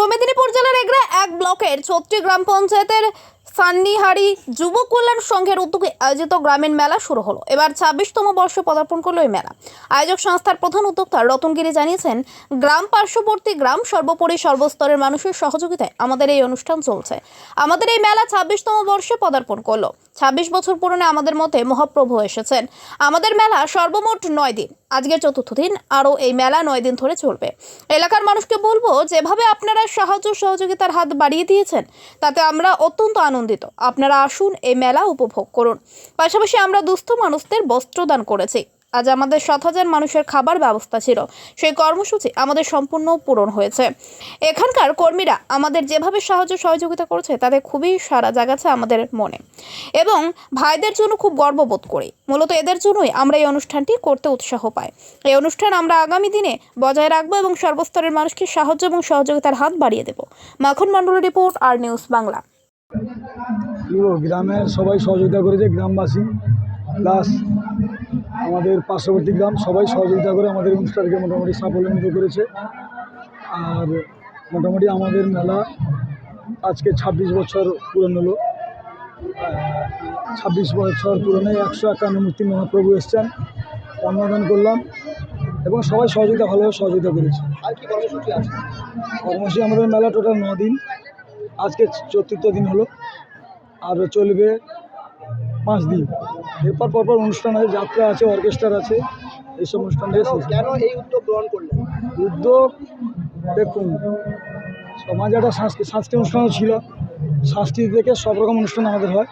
পূর্ব মেদিনীপুর জেলার এগরা এক ব্লকের ছত্রি গ্রাম পঞ্চায়েতের সান্নিহারি যুব কল্যাণ সংঘের উদ্যোগে আয়োজিত গ্রামীণ মেলা শুরু হলো। এবার ছাব্বিশতম বর্ষে পদার্পণ করল এই মেলা। আয়োজক সংস্থার প্রধান উদ্যোক্তা রতনগিরি জানিয়েছেন, গ্রাম পার্শ্ববর্তী গ্রাম সর্বোপরি সর্বস্তরের মানুষের সহযোগিতায় আমাদের এই অনুষ্ঠান চলছে। আমাদের এই মেলা ছাব্বিশতম বর্ষে পদার্পণ করল। ছাব্বিশ বছর পুরনে আমাদের মধ্যে মহাপ্রভু এসেছেন। আমাদের মেলা সর্বমোট নয় দিন। আজকে চতুর্থ দিন, আরও এই মেলা নয় দিন ধরে চলবে। এলাকার মানুষকে বলব, যেভাবে আপনারা সাহায্য সহযোগিতার হাত বাড়িয়ে দিয়েছেন, তাতে আমরা অত্যন্ত আনন্দিত। আপনারা আসুন এই মেলা উপভোগ করুন। পাশাপাশি আমরা দুস্থ মানুষদের বস্ত্রদান করেছি। আজ আমাদের সাত হাজার মানুষের খাবার ব্যবস্থা ছিল। সেই কর্মসূচি আমাদের সম্পূর্ণ পূরণ হয়েছে। এখানকার কর্মীরা আমাদের যেভাবে সাহায্য সহযোগিতা করেছে, তাতে খুবই সারা জাগাচ্ছে আমাদের মনে। এবং ভাইদের জন্য খুব গর্ববোধ করি। মূলত এদের জন্যই আমরা এই অনুষ্ঠানটি করতে উৎসাহ পাই। এই অনুষ্ঠান আমরা আগামী দিনে বজায় রাখব এবং সর্বস্তরের মানুষকে সাহায্য এবং সহযোগিতার হাত বাড়িয়ে দেব। মাখন মণ্ডলের রিপোর্ট, আর নিউজ বাংলা। গ্রামের সবাই সহযোগিতা করেছে, গ্রামবাসী, প্লাস আমাদের পার্শ্ববর্তী গ্রাম সবাই সহযোগিতা করে আমাদের অনুষ্ঠানকে মোটামুটি সাফল্যান্বিত করেছে। আর মোটামুটি আমাদের মেলা আজকে ছাব্বিশ বছর পূরণ হলো। ছাব্বিশ বছর পুরনে একশো একান্ন মূর্তি মহাপ্রভু এসছেন। অন্নদান করলাম এবং সবাই সহযোগিতা ভালোভাবে সহযোগিতা করেছে। আর কি কর্মসূচি আছে? কর্মসূচি আমাদের মেলা টোটাল ন দিন। আজকে চতুর্থ দিন হলো। আর চলবে পাঁচ দিন। এরপর পরপর অনুষ্ঠান আছে যাত্রা আছে অর্কেস্ট্রার আছে এইসব অনুষ্ঠান কেন এই উদ্যোগ গ্রহণ করলেন? উদ্যোগ দেখুন সমাজে একটা সাংস্কৃতিক সাংস্কৃতিক অনুষ্ঠানও ছিল। সাংস্কৃতিক থেকে সব রকম অনুষ্ঠান আমাদের হয়।